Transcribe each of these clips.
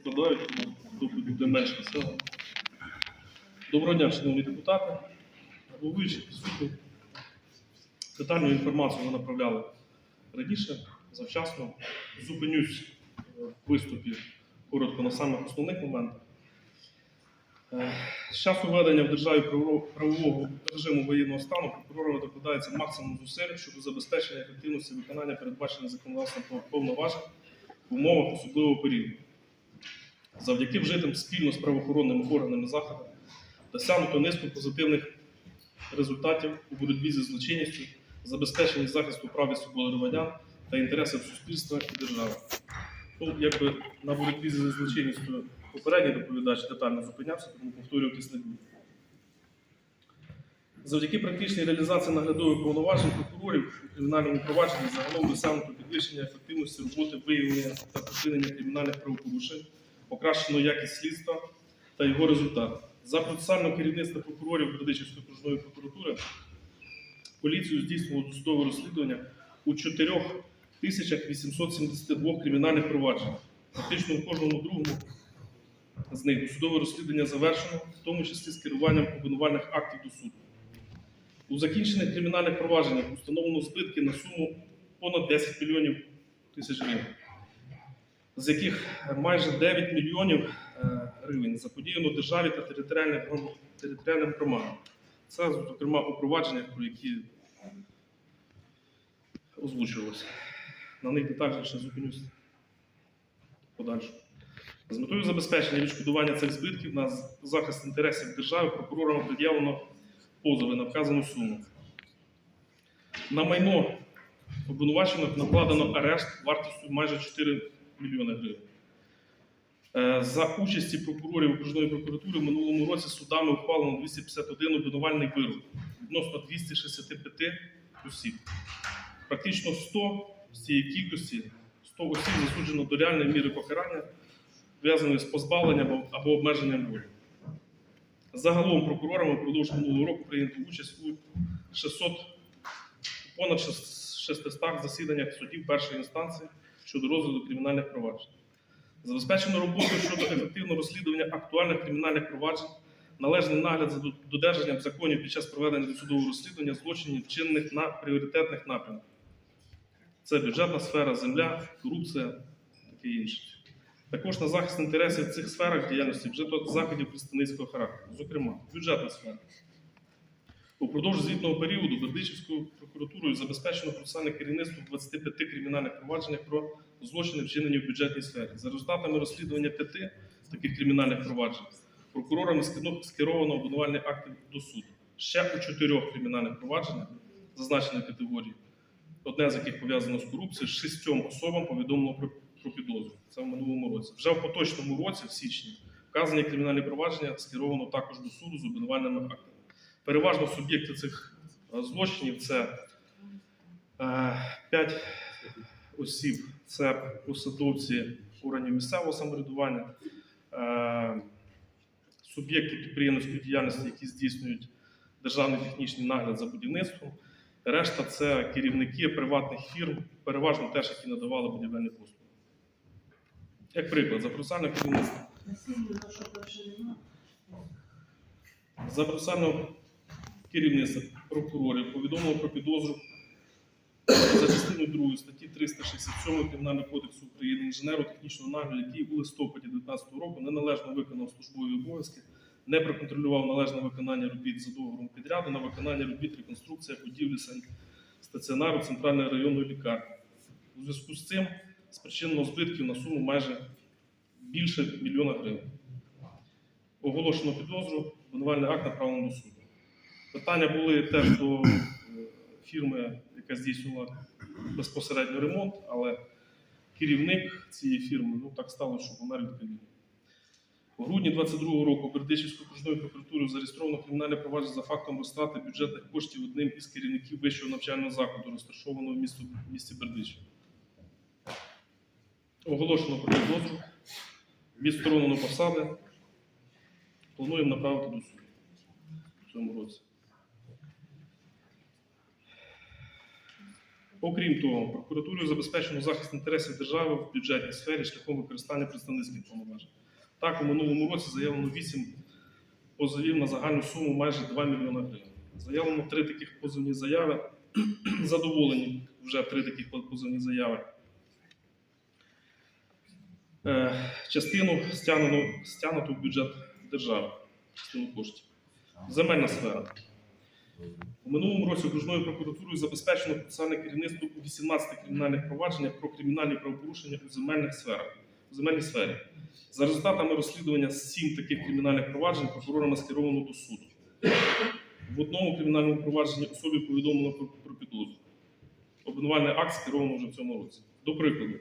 складають, тому доповідь буде менш весела. Доброго дня, шановні депутати, головуючі, присутні. Детальну інформацію ми направляли раніше, завчасно. Зупинюсь е, в виступі коротко на самих основних моментах. Е, З часу введення в державі правового режиму воєнного стану прокурорами докладається максимум зусиль щодо забезпечення ефективності виконання передбачених законодавством повноважень в умовах особливого періоду. Завдяки вжитим спільно з правоохоронними органами заходам досягнуто низку позитивних результатів у боротьбі зі злочинністю, забезпеченні захисту прав і свободи громадян та інтересів суспільства і держави. Ну, якби на боротьбі зі злочинністю попередній доповідач детально зупинявся, тому повторюватись не буду. Завдяки практичній реалізації наглядових повноважень прокурорів у кримінальному провадженні загалом досягнуто підвищення ефективності роботи виявлення та припинення кримінальних правопорушень, покращено якість слідства та його результати. За процесуального керівництва прокурорів Бердичівської окружної прокуратури поліцію здійснило досудове розслідування у 4872 кримінальних провадженнях. Фактично у кожному другому з них досудове розслідування завершено, в тому числі з керуванням обвинувальних актів до суду. У закінчених кримінальних провадженнях установлено збитки на суму понад 10 мільйонів тисяч гривень, з яких майже 9 мільйонів е, гривень заподіяно державі та територіальним, територіальним громадам. Це, зокрема, у провадженнях, про які озвучувалося. На них детальніше зупинюся подальше. З метою забезпечення відшкодування цих збитків на захист інтересів держави прокурорам пред'явлено позови на вказану суму. На майно обвинувачених накладено арешт вартістю майже 4 мільйони гривень. Е, За участі прокурорів окружної прокуратури в минулому році судами ухвалено 251 обвинувальний вирок відносно 265 осіб. Практично 100 з цієї кількості 100 осіб засуджено до реальної міри покарання, пов'язаної з позбавленням або- обмеженням волі. Загалом прокурорами впродовж минулого року прийнято участь у 600, понад 600 засіданнях судів першої інстанції щодо розгляду кримінальних проваджень. Забезпечено роботу щодо ефективного розслідування актуальних кримінальних проваджень, належний нагляд за додержанням законів під час проведення досудового розслідування злочинів, вчинених на пріоритетних напрямках. Це бюджетна сфера, земля, корупція, таке інше. Також на захист інтересів в цих сферах діяльності вжито заходів представницького характеру, зокрема, бюджетна сфера. Упродовж звітного періоду Бердичівською прокуратурою забезпечено процесуальне керівництво в 25 кримінальних провадженнях про злочини, вчинені в бюджетній сфері. За результатами розслідування п'яти таких кримінальних проваджень прокурорами скеровано обвинувальні акти до суду. Ще у чотирьох кримінальних провадженнях зазначеної категорії, одне з яких пов'язано з корупцією, шістьом особам повідомлено про, про підозру. Це в минулому році. Вже в поточному році, в січні, вказані кримінальні провадження скеровано також до суду з обвинувальними актами. Переважно суб'єкти цих е, злочинів це е, п'ять осіб, це посадовці органів місцевого самоврядування, е, суб'єкти підприємницької діяльності, які здійснюють державний технічний нагляд за будівництвом. Решта це керівники приватних фірм, переважно теж, які надавали будівельні послуги. Як приклад, за процесуальне керівництво. За процесуального керівництва прокурорів повідомило про підозру за частиною 2 статті 367 Кримінального кодексу України інженеру технічного нагляду, який у листопаді 2019 року неналежно виконав службові обов'язки, не проконтролював належне виконання робіт за договором підряду на виконання робіт реконструкція будівлі стаціонару центральної районної лікарні. У зв'язку з цим спричинено збитків на суму майже більше мільйона гривень. Оголошено підозру, обвинувальний акт направлено до суду. Питання були теж до е, фірми, яка здійснювала безпосередньо ремонт, але керівник цієї фірми ну так стало, що помер від ковіду. У грудні 22-го року Бердичівською окружною прокуратурою зареєстровано кримінальне провадження за фактом розтрати бюджетних коштів одним із керівників вищого навчального закладу, розташованого в місті, місті Бердичів. Оголошено про підозру, відсторонено посади. Плануємо направити до суду в цьому році. Окрім того, прокуратурою забезпечено захист інтересів держави в бюджетній сфері шляхом використання представницьких повноважень. Так, у минулому році заявлено 8 позовів на загальну суму майже 2 мільйони гривень. Заявлено три таких позовні заяви. Задоволені вже три таких позовні заяви. Е, частину стягнуто в бюджет держави, частину коштів. Земельна сфера. У минулому році окружною прокуратурою забезпечено процесуальне керівництво у 18 кримінальних провадженнях про кримінальні правопорушення у земельних сферах. У земельній сфері. За результатами розслідування 7 таких кримінальних проваджень прокурорами скеровано до суду. В одному кримінальному провадженні особі повідомлено про, про підозру. Обвинувальний акт скеровано вже в цьому році. До прикладу,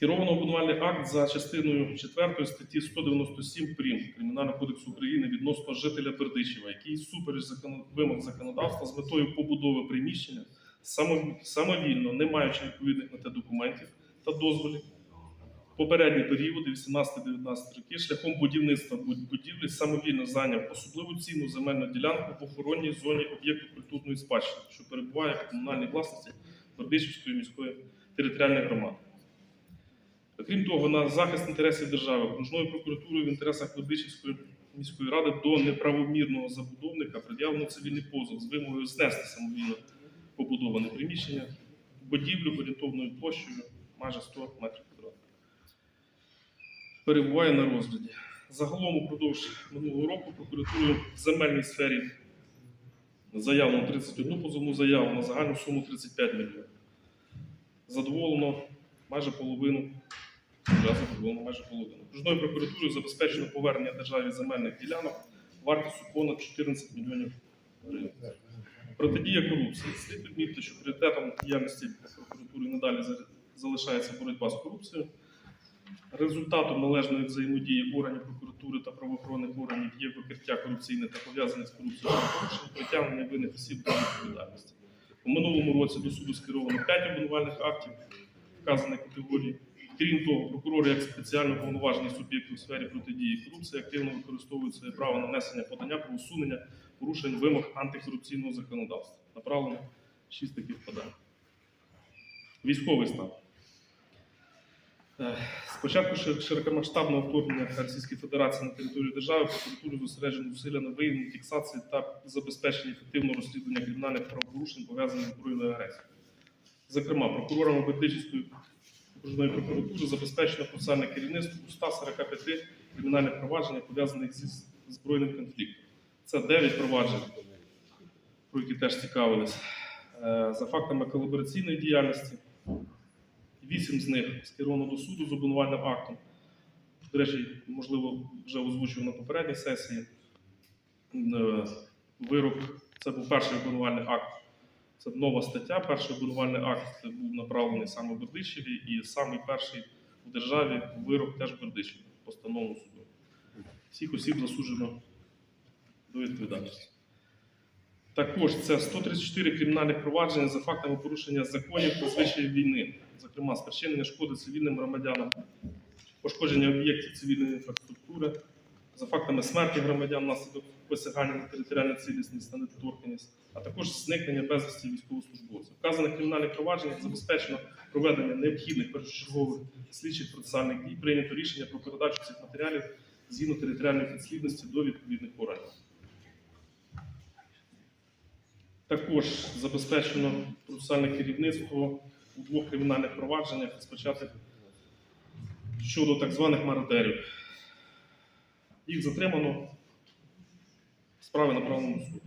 скеровано обвинувальний акт за частиною 4 статті 197 прим. Кримінального кодексу України відносно жителя Бердичева, який супереч вимог законодавства з метою побудови приміщення самовільно, не маючи відповідних на те документів та дозволів, попередні періоди 18-19 роки шляхом будівництва буд- будівлі самовільно зайняв особливу цінну земельну ділянку в охоронній зоні об'єкту культурної спадщини, що перебуває в комунальній власності Бердичівської міської територіальної громади. Крім того, на захист інтересів держави окружною прокуратурою в інтересах Бердичівської міської ради до неправомірного забудовника пред'явлено цивільний позов з вимогою знести самовільно побудоване приміщення, будівлю орієнтовною площею майже 100 метрів квадратних. Перебуває на розгляді. Загалом упродовж минулого року прокуратурою в земельній сфері заявлено 31 позовну заяву на загальну суму 35 мільйонів. Задоволено майже половину вже задоволено майже половину. Окружною прокуратурою забезпечено повернення державі земельних ділянок вартістю понад 14 мільйонів гривень. Протидія корупції. Слід відмітити, що пріоритетом діяльності прокуратури надалі залишається боротьба з корупцією. Результатом належної взаємодії органів прокуратури та правоохоронних органів є викриття корупційних та пов'язаних з корупцією порушень, притягнення винних осіб до відповідальності. У минулому році до суду скеровано 5 обвинувальних актів вказаної категорії. Крім того, прокурори як спеціально повноважені суб'єкти у сфері протидії корупції активно використовують своє право на внесення подання про усунення порушень вимог антикорупційного законодавства. Направлено 6 таких подань. Військовий стан. Е, Спочатку широкомасштабного вторгнення Російської Федерації на територію держави прокуратуру зосереджено зусилля на виявленні, фіксації та забезпеченні ефективного розслідування кримінальних правопорушень, пов'язаних з збройною агресією. Зокрема, прокурорами Бердичівської окружної прокуратури забезпечено процесуальне керівництво у 145 кримінальних провадженнях, пов'язаних зі збройним конфліктом. Це 9 проваджень, про які теж цікавились. Е, За фактами колабораційної діяльності, вісім з них скеровано до суду з обвинувальним актом. До речі, можливо, вже озвучив на попередній сесії. Е, Вирок це був перший обвинувальний акт. Це нова стаття. Перший обвинувальний акт був направлений саме в Бердичеві, і самий перший в державі вирок теж Бердичеві, постанову суду. Всіх осіб засуджено до відповідальності. Також це 134 кримінальних провадження за фактами порушення законів та звичаїв війни, зокрема спричинення шкоди цивільним громадянам, пошкодження об'єктів цивільної інфраструктури, за фактами смерті громадян внаслідок посягання на територіальну цілісність та недоторканність, а також зникнення безвісті військовослужбовців. Вказаних кримінальних провадженнях забезпечено проведення необхідних першочергових слідчих процесуальних дій, прийнято рішення про передачу цих матеріалів згідно територіальної підслідності до відповідних органів. Також забезпечено процесуальне керівництво у двох кримінальних провадженнях спочатку щодо так званих мародерів. Їх затримано, справи на правому суд.